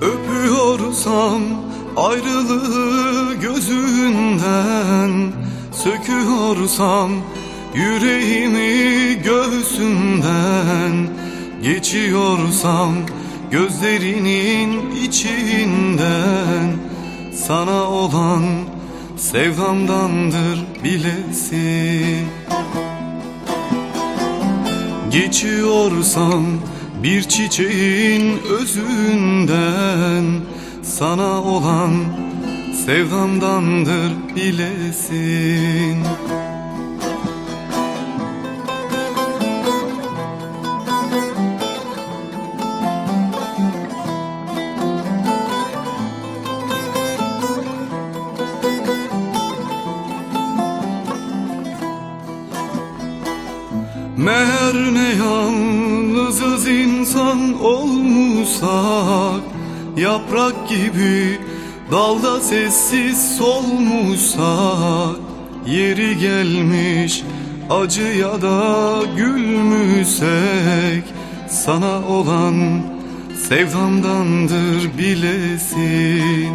Söküyorsam ayrılığı gözünden Söküyorsam yüreğimi göğsünden Geçiyorsam gözlerinin içinden. Sana olan sevdamdandır bilesin. Geçiyorsam bir çiçeğin özünden Sana olan sevdamdandır bilesin. Meğer ne yalnızız insan olmuşsak Yaprak gibi dalda sessiz solmuşsak Yeri gelmiş acıya da gülmüşsek Sana olan sevdamdandır bilesin.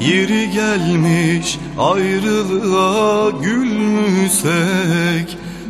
Yeri gelmiş ayrılığa gülmüşsek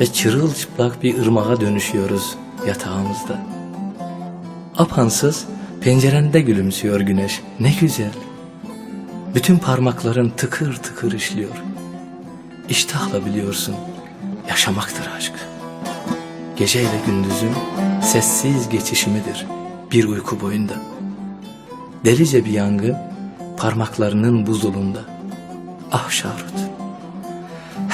ve çırılçıplak bir ırmağa dönüşüyoruz yatağımızda. Apansız pencerende gülümsüyor güneş ne güzel. Bütün parmakların tıkır tıkır işliyor. İştahla biliyorsun, yaşamaktır aşk. Gece ile gündüzün sessiz geçişimidir bir uyku boyunda. Delice bir yangın parmaklarının buzulunda. Ah Şahrut,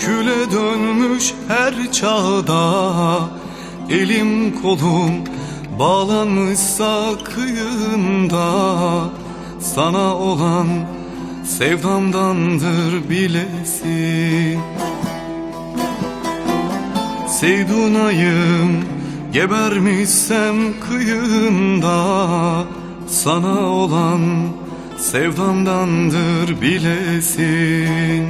küle dönmüş her çağda. Elim kolum bağlanmışsa kıyında Sana olan sevdamdandır bilesin Seydunayım gebermişsem kıyında Sana olan sevdamdandır bilesin